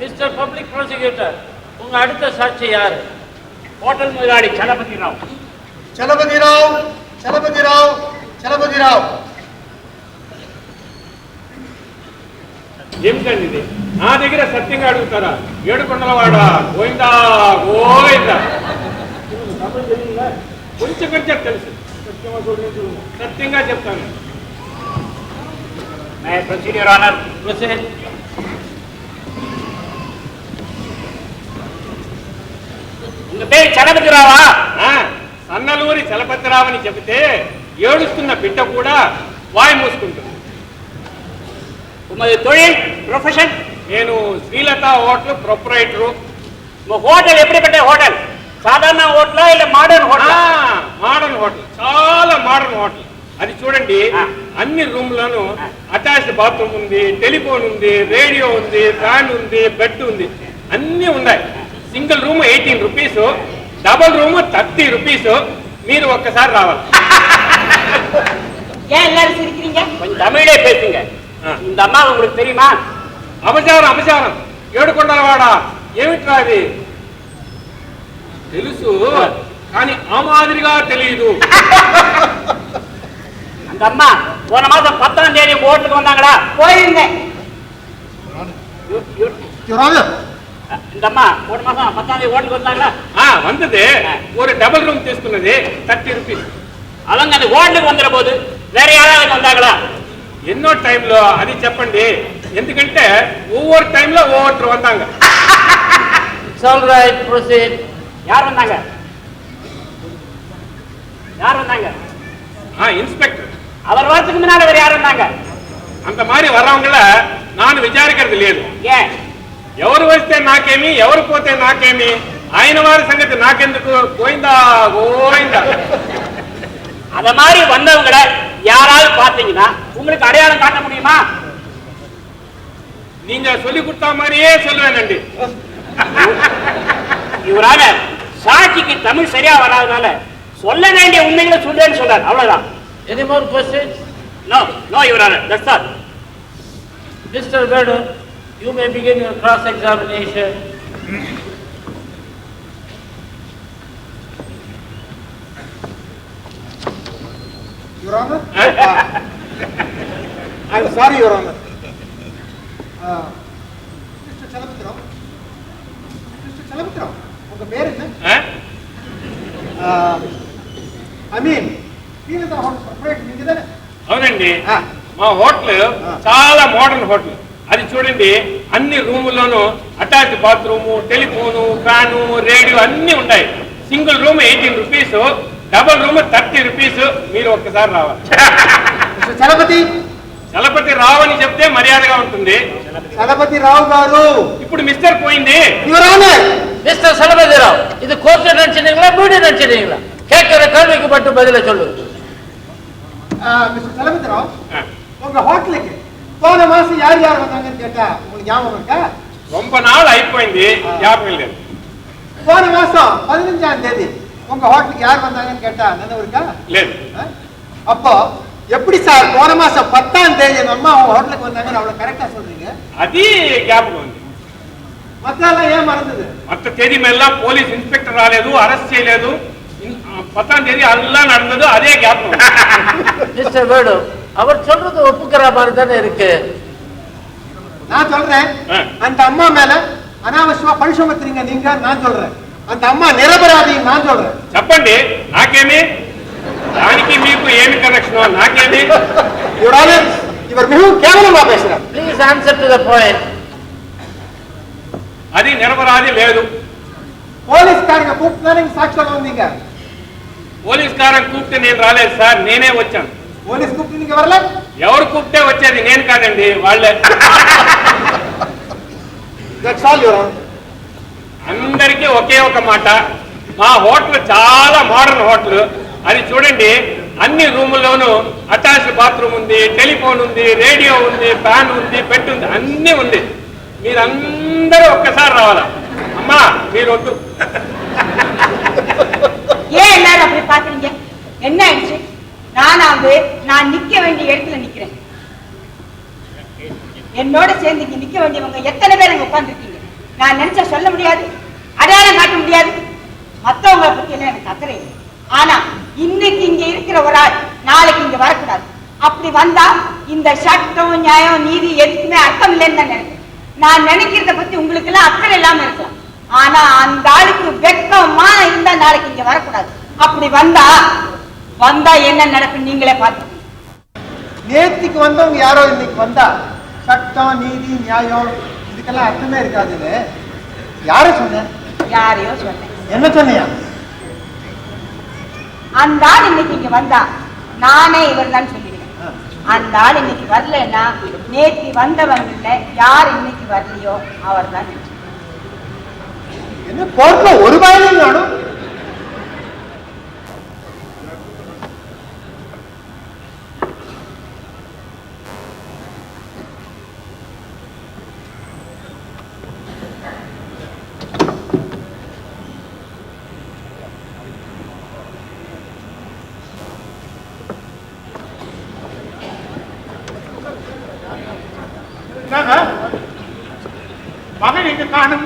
Mister public prosecutor உங்க அடுத்த சாட்சி யாரு ஹோட்டல் முதலாளி சலபதி ராவ் చలపతిరావు చలపతిరావు చలపతిరావు ఏమిటండి ఇది నా దగ్గర సత్యంగా అడుగుతారా ఏడుకొండలవాడ గోయిందా గోయిందా కొంచెం కొంచెం తెలుసు సత్యమా గోవిందు? సత్యంగా చెప్తాను may proceed your honour proceed ఇంకే పేరు చలపతిరావా? సన్నలూరి చలపతిరావని చెబితే ఏడుస్తున్న బిడ్డ కూడా వాయి మూసుకుంటుంది. తొழில் ప్రొఫెషన్. నేను శ్రీలత హోటల్ ప్రొపరేటరు. హోటల్ ఎప్పుడు పెట్టే హోటల్? సాధారణ హోటల్ ఇలా మోడర్న్ హోటల్? Modern hotel. చాలా మోడర్న్ హోటల్. అది చూడండి అన్ని రూమ్లను అటాచ్డ్ బాత్రూమ్ ఉంది టెలిఫోన్ ఉంది రేడియో ఉంది ఫ్యాన్ ఉంది బెడ్ ఉంది. అన్నీ ఉన్నాయి. Single room eighteen rupees double room thirty rupees మీరు ఒక్కసారి రావాలి ஏன் எல்லாரும் சிரிக்கிறீங்க கொஞ்சம் தமிழே பேசுங்க ஆ. இந்த அம்மா உங்களுக்கு தெரியுமா అపచారం అపచారం ఏడుకొండలవాడ ఏమిట్రా అది తెలుసు కానీ ఆ మాదిరిగా తెలియదు அந்த அம்மா போன மாசம் பத்தாம் தேதி உங்க ஹோட்டலுக்கு வந்தாங்களா போயிருந்தேன் ఇదమ్మా ఒక మాసం పద్నాలుగు ఓట్లు వస్తాగా వందది ஒரு டபுள் ரூம் తీసుకున్నది థర్టీ రూపీస్ అలాగే అది ఓట్లకు వందల పోదు వేరే యాదాలకు వందాగలా ఎన్నో టైంలో అది చెప్పండి. ஒவ்வொரு டைம்ல ஒவ்வொருத்தர் வந்தாங்க. சால் ரைட் ப்ரொசீட் யார் வந்தாங்க? யார் வந்தாங்க? ஆ இன்ஸ்பெக்டர் அவர் வரதுக்கு முன்னாடி யார் வந்தாங்க? அந்த மாதிரி வர்றவங்கள நான் விசாரிக்கிறது ஏன்? ఎవరు వస్తే నాకేమి ఎవరు పోతే నాకేమి? ఆయన వారి సంగతి நாக்கெந்துக்கு கோயந்தா கோயந்தா அத மாதிரி வந்தவங்களை யாராவது பார்த்தீங்கன்னா உங்களுக்கு அடையாளம் காட்ட முடியுமா நீங்க சொல்லி கொடுத்த மாதிரியே சொல்லுவேன் இவரால சாட்சிக்கு தமிழ் சரியா வராதனால சொல்ல வேண்டிய உண்மைகளை சொல்றேன்னு சொல்றாரு அவ்வளவுதான் any more question no no your honour that's all mister வேடு you may begin your cross-examination. Your honour I'm sorry your honour mister Chalapathirao mister Chalapathirao உங்க பேர் என்ன I mean Srilatha hotel separate நீங்க தானே అవునండి ఆ. మా హోటల్ ఆ. చాలా మోడర్న్ హోటల్ అది చూడండి అన్ని రూముల్లోనూ attach bathroom telephone fan radio అన్ని ఉన్నాయి single room eighteen rupees double room thirty rupees మీరు ఒక్కసారి రావాలి మిస్టర్ చలపతి చలపతి రావని చెప్తే మర్యాదగా ఉంటుంది చలపతి రావు గారు ఇప్పుడు మిస్టర్ పోయింది యువర్ ఆనర్ மிஸ்டர் சலபதிராவ் இது கோர்ட்டு நினைச்சிட்டீங்களா வீடு நினைச்சிட்டீங்களா கேட்கிற கேள்விக்கு மட்டும் பதில சொல்லு மிஸ்டர் చలపతి రావు ఆ, உங்க ஹோட்டலுக்கு போன மாசம் யார் யார் வந்தாங்கன்னு கேட்டா உங்களுக்கு ஞாபகம் இருக்கா? ரொம்ப நாள் ஆயிப்போய்ந்து ஞாபகம் இல்லை போன மாசம் பதினஞ்சாம் தேதி உங்க ஹோட்டலுக்கு யார் வந்தாங்கன்னு கேட்டா நினைவு இருக்கா? లేదు அப்போ எப்படி சார் போன மாசம் பத்தாம் தேதி எங்க அம்மா உங்க ஹோட்டலுக்கு வந்தாங்கன்னு அவ்வளவு கரெக்டா சொல்றீங்க? అది జ్ఞాపకం ఉంది மத்தாலாம் ஏன் மறந்தது? மற்ற தேதி மேலாம் போலீஸ் இன்ஸ்பெக்டர் రాలేదు అరెస్ట్ చేయలేదు ఇన్- ఆ, పత్తాం తేదీ అల్లా నడనదు అదే జ్ఞాపకం அவர் சொல்றது ஒப்புக்கிற மாதிரி தானே இருக்கு நான் சொல்றேன் ஆ. அந்த அம்மா மேல அனாவசியமா பழி சுமத்துறீங்க நீங்க நான் சொல்றேன் அந்த அம்மா நிரபராதி நான் சொல்றேன் చెప్పండి నాకేమి దానికి మీకు ఏమి కనెక్షన్ నాకేమి இவரால இவர் மிகவும் கேவலமா பேசுறார் please answer to the point అది నిరపరాధి లేదు போலீஸ்காரங்க கூப்பிட்டு நீங்க சாட்சியம் வந்தீங்க పోలీస్ కారం కూపితే నేను రాలేదు సార్ నేనే వచ్చాను போலீஸ் கூப்பிட்டு நீங்க வரல ఎవరు కూపితే వచ్చేది నేను కాదండి వాళ్ళే தட்ஸ் ஆல் யுவர் అందరికీ ఒకే ఒక మాట మా హోటల్ చాలా మోడర్న్ హోటల్ అది చూడండి అన్ని రూముల్లోనూ అటాచ్డ్ బాత్రూమ్ ఉంది టెలిఫోన్ ఉంది రేడియో ఉంది ఫ్యాన్ ఉంది బెడ్ ఉంది అన్నీ ఉంది మీరందరూ ఒక్కసారి రావాలా అమ్మా మీరు వద్దు ஏன் எல்லாரும் அப்படி பாக்குறீங்க என்ன ஆயிடுச்சு நானாவது நான் நிக்க வேண்டிய இடத்துல நிக்கிறேன். என்னோட சேர்ந்து இங்க நிக்க வேண்டியவங்க எத்தனை பேர் அங்க உட்கார்ந்துருக்கீங்க? நான் நினைச்சா சொல்ல முடியாது அடையாளம் காட்ட முடியாது. மத்தவங்களை பத்தி எல்லாம் எனக்கு அக்கறை இல்லை. ஆனா இன்னைக்கு இங்க இருக்கிற ஒரு ஆள் நாளைக்கு இங்க வரக்கூடாது. அப்படி வந்தா இந்த சட்டம் நியாயம் நீதி எதுக்குமே அர்த்தம் இல்லைன்னு தான் நினைக்கிறேன். நான் நினைக்கிறத பத்தி உங்களுக்கு எல்லாம் அக்கறை இல்லாம இருக்கலாம். ஆனா அந்த ஆளுக்கு வெக்கமா இருந்தா நாளைக்கு இங்க வரக்கூடாது. அப்படி வந்தா வந்தா என்ன நடக்கும் நீங்களே பார்த்து நேத்திக்கு வந்தவங்க யாரோ இன்னைக்கு வந்தா? சட்டம் நீதி நியாயம் இதுக்கெல்லாம் அர்த்தமே இருக்காதுன்னு யார சொன்ன? யாரையோ சொன்னேன். என்ன சொன்னியா? அந்த ஆள் இன்னைக்கு இங்க வந்தா நானே இவர் தான் சொல்லிடுவேன் அந்த ஆள் இன்னைக்கு வரலன்னா நேத்தி வந்தவங்கல யார் இன்னைக்கு வரலையோ அவர் தான் என்ன கோர்ட்ல ஒரு வாயிலையும் காணும் மகன் இங்க காணும்.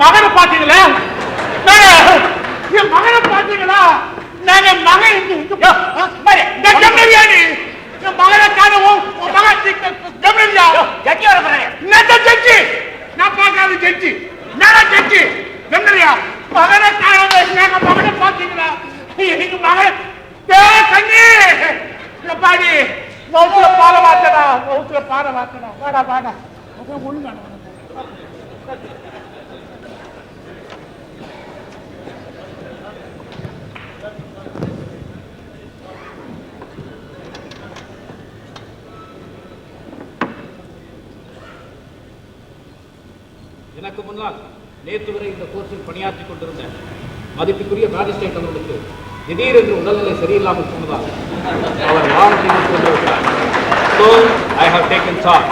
மகனை பாத்தீங்களா என் மகனை பாத்தீங்களா நாங்க மகன் நீ? என் மகனை காணவும் மகன் ஜெமினியா ஜட்ஜி வர என்னத்த ஜட்ஜி? நான் பார்க்காத ஜட்ஜி. நான் ஜட்ஜி? ஜெமினியா மகனை காணவும் நாங்க மகனை பாத்தீங்களா எங்க மகன் டேய் கண்ணி இங்க பாடி வவுத்துல பாட வாத்தடா வவுத்துல பாட வாத்தடா வாடா வாடா. அதான் ஒழுங்கான எனக்கு முன்னால் நேற்று வரை இந்த கோர்ஸில் பணியாற்றிக் கொண்டிருந்த மதிப்புக்குரிய மேஜிஸ்ட்ரேட் அவர்களுக்கு திடீரென்று உடல்நிலை சரியில்லாமல் போனதால் அவர் வாரண்டியில் கொண்டு விட்டார். So I have taken charge